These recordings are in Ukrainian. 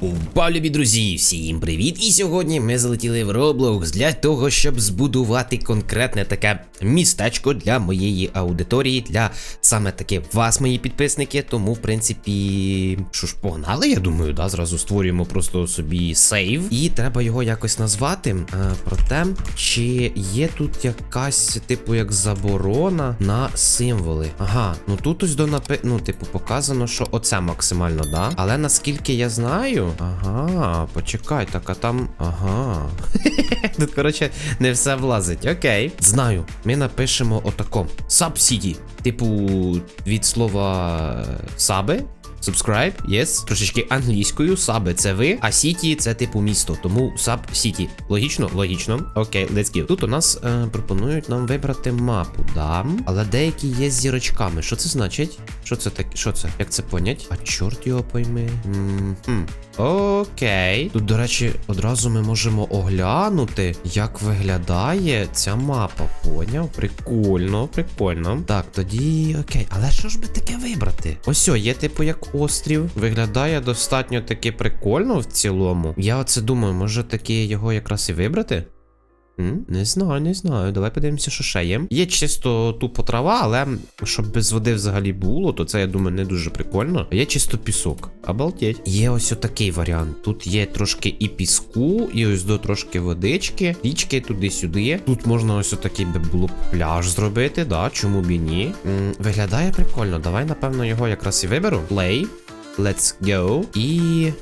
Упав, любі друзі, всім привіт! І сьогодні ми залетіли в Roblox для того, щоб збудувати конкретне таке містечко для моєї аудиторії, для саме таки вас, мої підписники. Тому, в принципі, що ж, погнали, я думаю, да, зразу створюємо просто собі сейв. І треба його якось назвати. Е, проте, чи є тут якась, типу, як заборона на символи? Ага, ну тут ось до напи... ну, типу, показано, що оце максимально, да? Але наскільки я знаю. Ага, почекай, так а там. Ага. Тут, коротше, не все влазить. Окей. Знаю. Ми напишемо отако. Subsidy. Типу, від слова саби. Subscribe, yes. Трошечки англійською, саби це ви, а сіті це типу місто, тому саб сіті. Логічно? Логічно. Окей, let's go. Тут у нас е, пропонують нам вибрати мапу, да. Але деякі є з зірочками. Що це значить? Що це таке? Що це? Як це понять? А чорт його пойми. М-хм. Окей. Тут, до речі, одразу ми можемо оглянути, як виглядає ця мапа. Поняв? Прикольно, прикольно. Так, тоді окей. Але що ж би таке вибрати? Ось о, є типу як острів. Виглядає достатньо таки прикольно в цілому. Я оце думаю, може таки його якраз і вибрати? М? Не знаю, не знаю. Давай подивимося, що ще є. Є чисто тупо трава, але щоб без води взагалі було, то це, я думаю, не дуже прикольно. Є чисто пісок. Обалдеть. Є ось отакий варіант. Тут є трошки і піску, і ось до трошки водички, річки туди-сюди. Тут можна ось отакий би було пляж зробити, да, чому б і ні. М, виглядає прикольно. Давай, напевно, його якраз і виберу. Play. Let's go. І.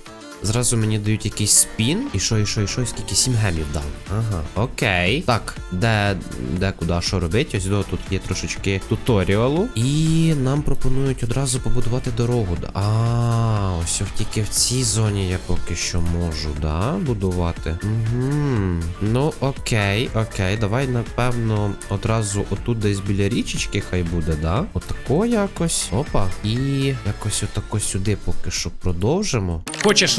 Зразу мені дають якийсь спін. І що, і що, і що, і скільки сім гемів дали. Ага, окей. Так, де, де, куди, що робити? Ось до тут є трошечки туторіалу. І нам пропонують одразу побудувати дорогу. А, ось тільки в цій зоні я поки що можу, да, будувати. Угу. Ну, окей, окей. Давай, напевно, одразу отут десь біля річечки хай буде, да? Отако якось. Опа. І якось отако сюди поки що продовжимо. Хочеш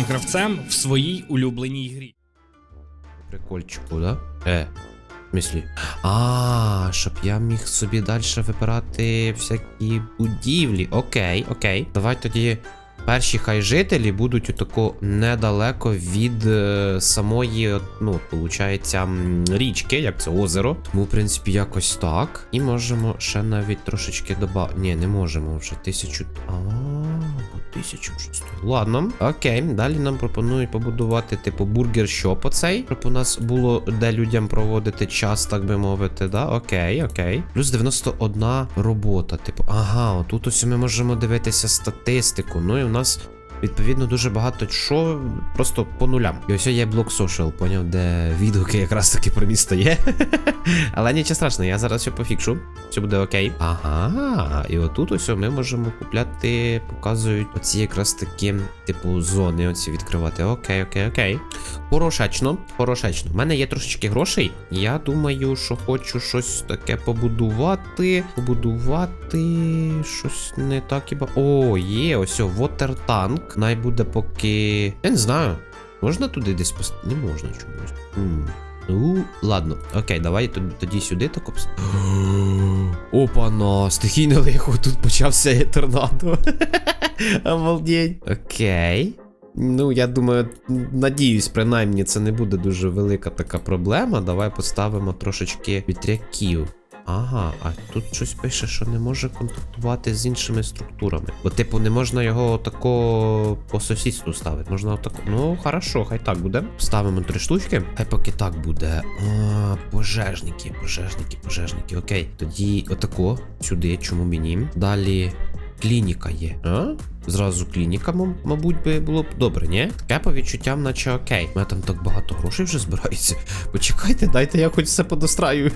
гравцем в своїй улюбленій грі. Прикольчику, да? Е. В смислі? А, щоб я міг собі далі вибирати всякі будівлі. Окей, окей. Давай тоді. Перші хай жителі будуть отако недалеко від е, самої, ну, виходить, річки, як це озеро. Тому, в принципі, якось так. І можемо ще навіть трошечки додати. Ні, не можемо вже тисячу. А, бо тисячу вже стоїть. Ладно, окей. Далі нам пропонують побудувати, типу, бургер шоп оцей, щоб у нас було де людям проводити час, так би мовити. Да? Окей, окей. Плюс 91 робота. Типу, ага, отут ось ми можемо дивитися статистику. Ну і у нас. Відповідно, дуже багато що просто по нулям. І ось є блок social, поняв, де відгуки якраз таки про місто є. Але нічого страшного, я зараз все пофікшу. Все буде окей. Ага, і отут ось ми можемо купляти, показують оці якраз такі, типу, зони оці відкривати. Окей, окей, окей. Хорошечно, хорошечно. У мене є трошечки грошей. Я думаю, що хочу щось таке побудувати. Побудувати щось не так іба. О, є, ось water tank. Най буде поки. Я не знаю. Можна туди десь пост... Не можна чомусь. М. Ну, ладно, окей, давай тоді, сюди так обс... Опа-на, стихійне лихо, тут почався торнадо. Обалдеть. Окей. Ну, я думаю, надіюсь, принаймні, це не буде дуже велика така проблема. Давай поставимо трошечки вітряків. Ага, а тут щось пише, що не може контактувати з іншими структурами. Бо, типу, не можна його отако по сусідству ставити. Можна отако. Ну, хорошо, хай так буде. Ставимо три штучки. Хай поки так буде. А, пожежники, пожежники, пожежники. Окей. Тоді отако. Сюди, чому б і ні. Далі клініка є. А? Зразу клініка, мабуть, би було б добре, ні? Таке по відчуттям, наче окей. У мене там так багато грошей вже збирається. Почекайте, дайте я хоч все подостраю.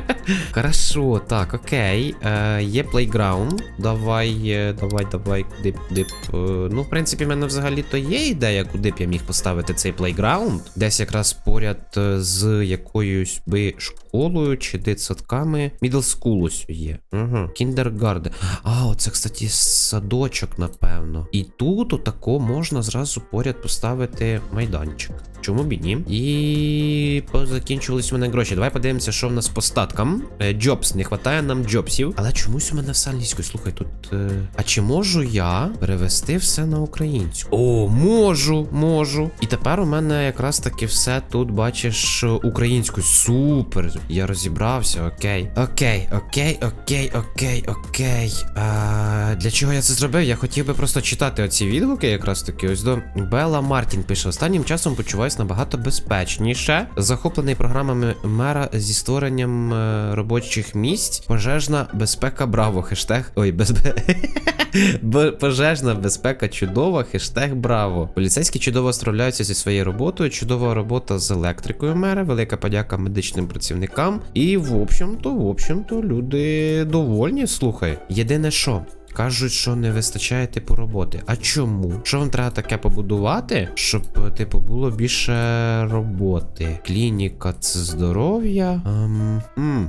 Хорошо, так, окей. Е, є плейграунд. Давай, е, давай, давай, куди б, куди б. е, ну, в принципі, в мене взагалі то є ідея, куди б я міг поставити цей плейграунд. Десь якраз поряд е, з якоюсь би школою чи дитсадками. Мідл скул ось є. Угу. Кіндергарден. А, оце, кстати, садочок, напевно. І тут отако можна зразу поряд поставити майданчик. Чому б і ні? І позакінчувались у мене гроші. Давай подивимося, що в нас по статкам. Е, Джобс, не вистачає нам джобсів. Але чомусь у мене все англійською. Слухай, тут. Е... А чи можу я перевести все на українську? О, можу, можу. І тепер у мене якраз таки все тут, бачиш, українською. Супер. Я розібрався, окей. Окей, окей, окей, окей, окей. А, для чого я це зробив? Я хотів би просто читати оці відгуки, якраз таки. Ось до Белла Мартін пише: останнім часом почуваюсь набагато безпечніше. Захоплений програмами мера зі створенням е, робочих місць. Пожежна безпека браво. Хештег. Ой, безпе. Б- Пожежна безпека чудова, хештег браво. Поліцейські чудово справляються зі своєю роботою. Чудова робота з електрикою мера. Велика подяка медичним працівникам. І в общем-то, в общем-то, люди довольні. Слухай. Єдине що. Кажуть, що не вистачає типу роботи. А чому? Що вам треба таке побудувати, щоб, типу, було більше роботи? Клініка це здоров'я. Ем,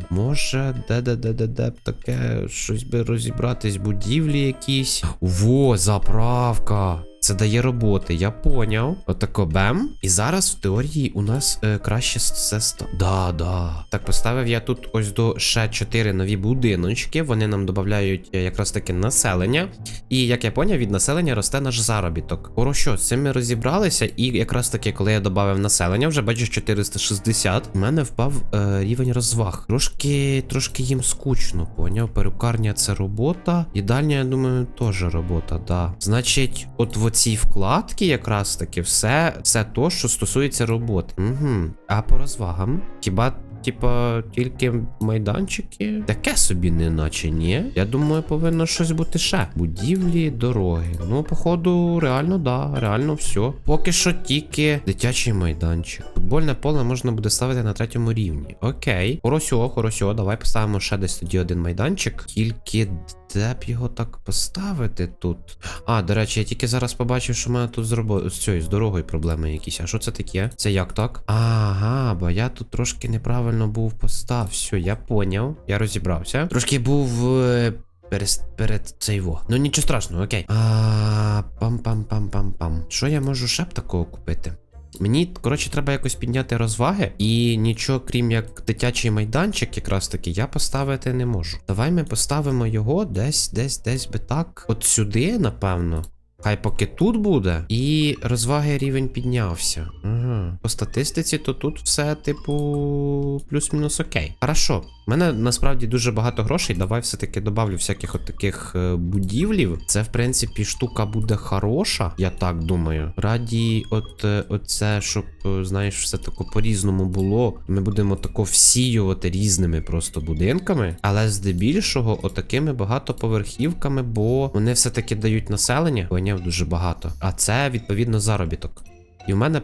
може, де-де-де-де-де таке щось би розібратись, будівлі якісь. Во, заправка. Це дає роботи, я поняв. Отако бем. І зараз в теорії у нас е, краще все ста. Да, да. Так, поставив я тут ось до ще 4 нові будиночки. Вони нам додають е, якраз таки населення. І як я поняв, від населення росте наш заробіток. Хорошо, з цим ми розібралися. І якраз таки, коли я додав населення, вже бачиш 460, у мене впав е, рівень розваг. Трошки, трошки їм скучно, поняв. Перукарня це робота. Їдальня, я думаю, теж робота, да. Значить, от в оцій вкладці якраз таки все, все то, що стосується роботи. Угу. А по розвагам? Хіба. Типа, тільки майданчики? Таке собі не наче, ні. Я думаю, повинно щось бути ще. Будівлі, дороги. Ну, походу, реально, да, реально все. Поки що тільки дитячий майданчик. Футбольне поле можна буде ставити на третьому рівні. Окей. Хоросьо, хоросьо, давай поставимо ще десь тоді один майданчик. Тільки де б його так поставити тут? А, до речі, я тільки зараз побачив, що в мене тут з робо... з цією з дорогою проблеми якісь. А що це таке? Це як так? Ага, бо я тут трошки неправильно був постав. Все, я поняв. Я розібрався. Трошки був. е, Перед, перед цей во. Ну нічого страшного, окей. А, пам-пам-пам-пам-пам. Що я можу б такого купити? Мені, коротше, треба якось підняти розваги, і нічого, крім як дитячий майданчик, якраз таки, я поставити не можу. Давай ми поставимо його десь, десь, десь би так. От сюди, напевно. Хай поки тут буде, і розваги рівень піднявся. Ага. По статистиці, то тут все, типу, плюс-мінус окей. Хорошо. Мене насправді дуже багато грошей. Давай все-таки добавлю всяких от таких е, будівлів. Це, в принципі, штука буде хороша, я так думаю. Раді, от е, оце, щоб, е, знаєш, все тако по-різному було. Ми будемо тако всіювати різними просто будинками, але здебільшого, отакими багатоповерхівками, бо вони все-таки дають населення, поняв дуже багато. А це відповідно заробіток. І в мене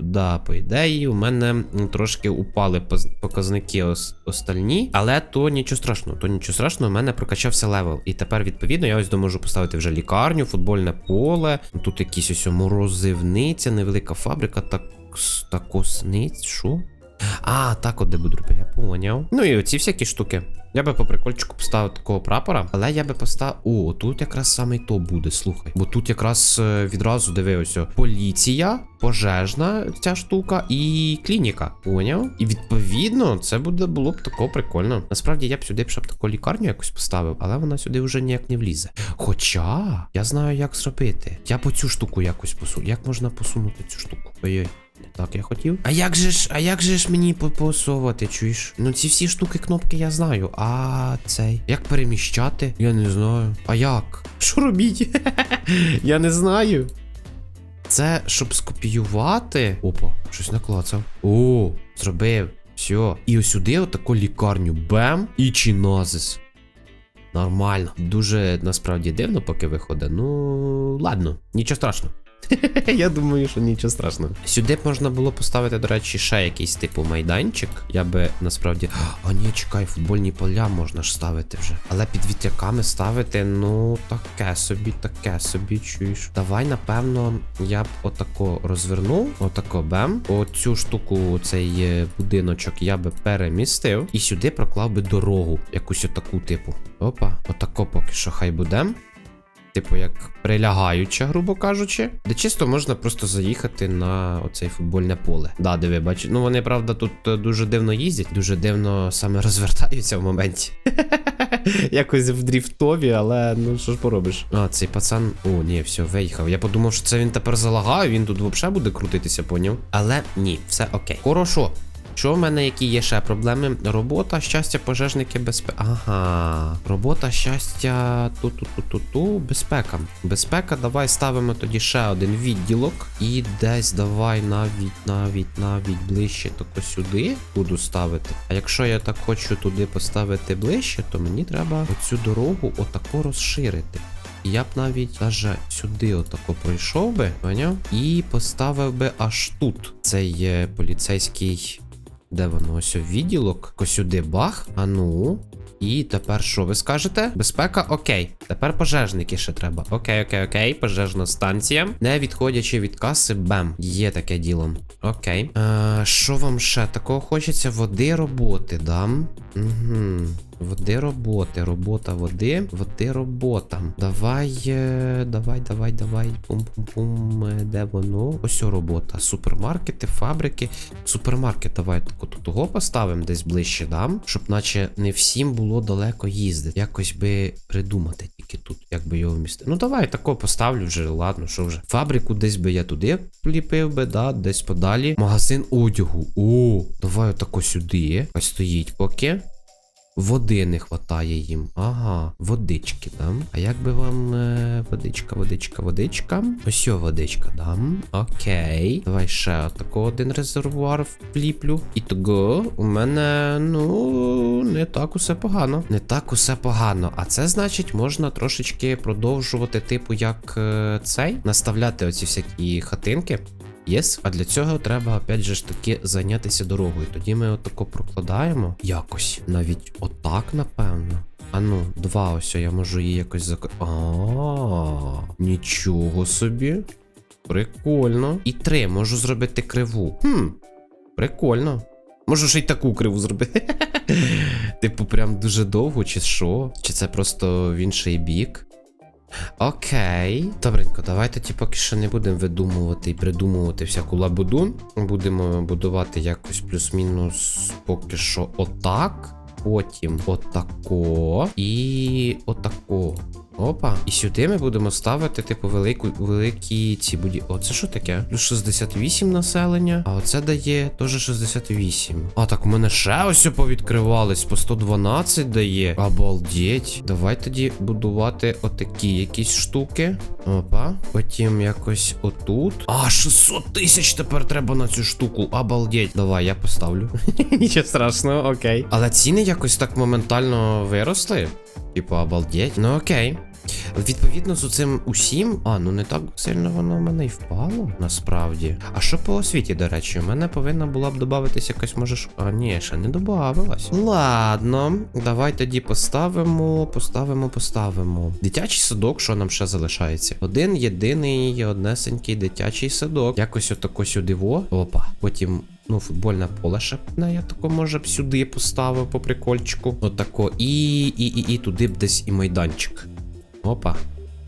да, по ідеї, у мене трошки упали показники ос- остальні, але то нічого страшного, то нічого страшного, у мене прокачався левел. І тепер, відповідно, я ось можу поставити вже лікарню, футбольне поле. Тут якісь ось морозивниця, невелика фабрика, так, такосниць, що? А, так от де буду я поняв. Ну і оці всякі штуки. Я би по прикольчику поставив такого прапора, але я би поставив. О, тут якраз саме то буде, слухай. Бо тут якраз е, відразу дивився поліція, пожежна ця штука і клініка. Поняв? І відповідно це буде було б тако прикольно. Насправді я б сюди б б таку лікарню якось поставив, але вона сюди вже ніяк не влізе. Хоча я знаю, як зробити. Я по цю штуку якось посуну. Як можна посунути цю штуку? Ой-ой. Так я хотів. А як же ж, а як же ж мені по- посовувати, чуєш? Ну ці всі штуки, кнопки я знаю. А цей. Як переміщати? Я не знаю. А як? Що робіть? я не знаю. Це щоб скопіювати. Опа, щось наклацав. О, зробив. Все. І ось сюди отаку лікарню. Бем і чиназис. Нормально. Дуже насправді дивно, поки виходить. Ну, ладно, нічого страшного. Я думаю, що нічого страшного. Сюди б можна було поставити, до речі, ще якийсь типу майданчик. Я би насправді. А ні, чекай, футбольні поля можна ж ставити вже. Але під вітряками ставити, ну, таке собі, таке собі, чуєш. Давай, напевно, я б отако розвернув, отако бем. Оцю штуку, цей е, будиночок я би перемістив і сюди проклав би дорогу, якусь отаку типу. Опа, отако поки що хай буде. Типу, як прилягаюча, грубо кажучи, де чисто можна просто заїхати на оцей футбольне поле. Да, диви, бачиш. Ну вони, правда, тут е, дуже дивно їздять, дуже дивно саме розвертаються в моменті. Якось в дріфтові, але ну що ж поробиш. А, цей пацан. О, ні, все, виїхав. Я подумав, що це він тепер залагає, він тут взагалі буде крутитися, поняв. Але ні, все окей. Хорошо. Що в мене які є ще проблеми? Робота, щастя, пожежники, безпека. Ага. Робота, щастя, ту-ту-ту-ту-ту, безпека. Безпека, давай ставимо тоді ще один відділок. І десь давай навіть, навіть, навіть ближче тако сюди буду ставити. А якщо я так хочу туди поставити ближче, то мені треба оцю дорогу отако розширити. Я б навіть даже сюди отако пройшов би, поняв? І поставив би аж тут цей поліцейський. Де воно? Ось відділок. Ось сюди бах. А ну. І тепер що ви скажете? Безпека, окей. Тепер пожежники ще треба. Окей, окей, окей. Пожежна станція. Не відходячи від каси, бем. Є таке діло. Окей. Е, Що вам ще такого хочеться? Води роботи, да? Угу. Води роботи, робота води, води робота. Давай, е, давай, давай, давай. Пум-пум-пум. е, Де воно? Ось робота. Супермаркети, фабрики. Супермаркет, давай тут того поставимо десь ближче, да? Щоб наче не всім було далеко їздити. Якось би придумати тільки тут, як би його вмістити. Ну давай тако поставлю вже, ладно, що вже. Фабрику десь би я туди вліпив би, да, десь подалі. Магазин одягу. О, давай отако сюди. Ось стоїть поки. Води не хватає їм. Ага, водички дам. А як би вам е, водичка, водичка, водичка? Ось водичка дам. Окей. Давай ще отако один резервуар вліплю. І того у мене, ну, не так усе погано. Не так усе погано. А це значить, можна трошечки продовжувати, типу, як е, цей, наставляти оці всякі хатинки. Єс, а для цього треба, опять же ж таки, зайнятися дорогою. Тоді ми отако прокладаємо якось. Навіть отак, напевно. А ну, два ось, я можу її якось зак... А, нічого собі. Прикольно. І три можу зробити криву. Хм, прикольно. Можу ще й таку криву зробити. Типу, прям дуже довго, чи що? Чи це просто в інший бік? Окей. Добренько, давайте ті поки що не будемо видумувати і придумувати всяку лабуду. Будемо будувати якось плюс-мінус поки що отак. Потім отако. І отако. Опа. І сюди ми будемо ставити, типу, велику, великі ці буді. О, це що таке? Плюс 68 населення. А оце дає теж 68. А, так у мене ще ось повідкривались. По 112 дає. Обалдеть. Давай тоді будувати отакі якісь штуки. Опа. Потім якось отут. А, 600 тисяч тепер треба на цю штуку. Обалдеть. Давай, я поставлю. Нічого страшного, окей. Але ціни якось так моментально виросли. Типу, обалдеть. Ну окей. Відповідно з цим усім. А, ну не так сильно воно в мене й впало, насправді. А що по освіті, до речі, у мене повинна була б додатись якась, може. ж- А, ні, ще не додавалась. Ладно, давай тоді поставимо, поставимо, поставимо. Дитячий садок, що нам ще залишається? Один єдиний однесенький дитячий садок. Якось отако сюди во. Опа. Потім. Ну, футбольне поле ще я тако, може б сюди поставив по прикольчику. Отако. І, і, і, і туди б десь і майданчик. Опа.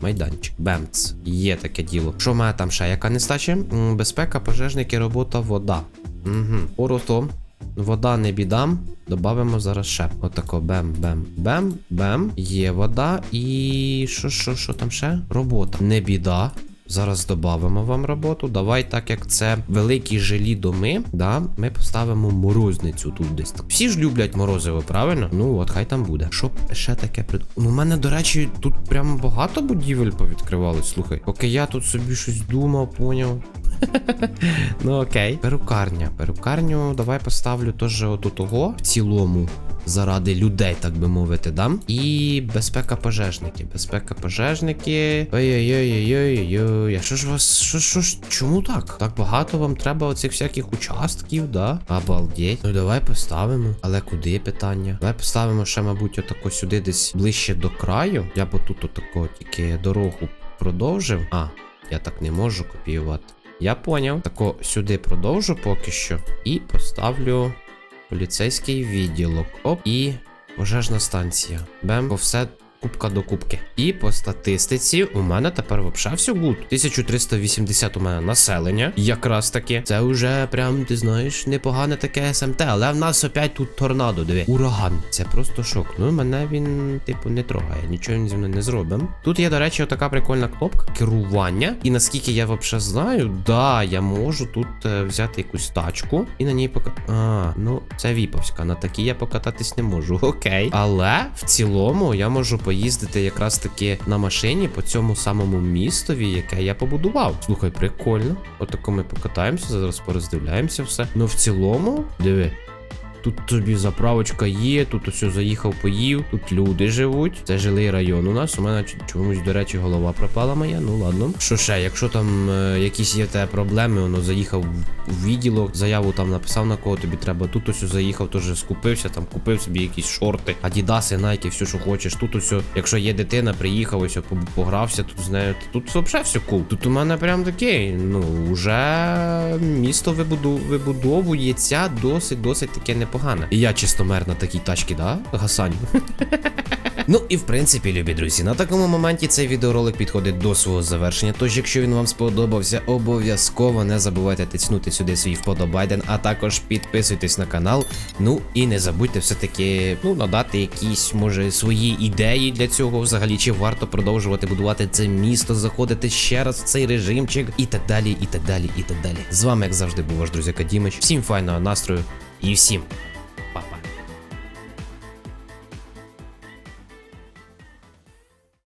Майданчик. Бемц. Є таке діло. Що має там ще? Яка нестача? Безпека, пожежники, робота, вода. Угу. Орото. Вода не бідам. Добавимо зараз ще. Отако. Бем, бем, бем, бем. Є вода. І. Що, що, що там ще? Робота. Не біда. Зараз додамо вам роботу. Давай, так як це великі жилі доми, да, ми поставимо морозницю тут десь. Всі ж люблять морозиво, правильно? Ну от хай там буде. Що ще таке прид... Ну, у мене, до речі, тут прям багато будівель повідкривалось. Слухай, поки я тут собі щось думав, поняв. ну окей. Перукарня. Перукарню давай поставлю теж оту того в цілому. Заради людей, так би мовити, дам. І безпека пожежники. Безпека пожежники. Ой-ой-ой-ой-ой-ой. Що ж вас. Що, що ж, чому так? Так багато вам треба оцих всяких участків, да? Обалдеть. Ну давай поставимо. Але куди питання? Давай поставимо ще, мабуть, отако сюди десь ближче до краю. Я б тут отако тільки дорогу продовжив. А, я так не можу копіювати. Я поняв. Тако сюди продовжу поки що. І поставлю поліцейський відділок. Оп. І пожежна станція. Бем, бо все. Кубка до кубки. І по статистиці у мене тепер все гуд. 1380 у мене населення. Якраз таки. Це вже прям, ти знаєш, непогане таке СМТ. Але в нас опять тут торнадо, диви. Ураган. Це просто шок. Ну, мене він, типу, не трогає. Нічого він зі мною не зробим. Тут є, до речі, така прикольна кнопка керування. І наскільки я взагалі знаю, да, я можу тут е, взяти якусь тачку і на ній пока. А, ну це віповська. На такій я покататись не можу. Окей. Але в цілому я можу поїздити якраз таки на машині по цьому самому містові, яке я побудував. Слухай, прикольно. Отако ми покатаємося, зараз пороздивляємося все. Ну в цілому, диви. Тут тобі заправочка є, тут ось заїхав, поїв, тут люди живуть. Це жилий район у нас. У мене чомусь, до речі, голова пропала моя. Ну ладно. Що ще, якщо там е, якісь є тебе проблеми, воно заїхав в- відділок, заяву там написав на кого тобі треба. Тут ось заїхав, теж скупився, там купив собі якісь шорти, адідаси, найки, все, що хочеш. Тут ось, якщо є дитина, приїхав, ось по- погрався тут з нею. Тут взагалі все кул. Тут у мене прям такий, ну, вже місто вибуду, вибудовується досить, досить таке непогане. І я чисто мер на такій тачці, да? Гасань. Ну і в принципі, любі друзі, на такому моменті цей відеоролик підходить до свого завершення. Тож, якщо він вам сподобався, обов'язково не забувайте тиснути сюди свій вподобайден, а також підписуйтесь на канал. Ну і не забудьте все-таки ну, надати якісь, може, свої ідеї для цього взагалі, чи варто продовжувати будувати це місто, заходити ще раз в цей режимчик і так далі, і так далі, і так далі. З вами, як завжди, був ваш друзяка Дімич. Всім файного настрою і всім.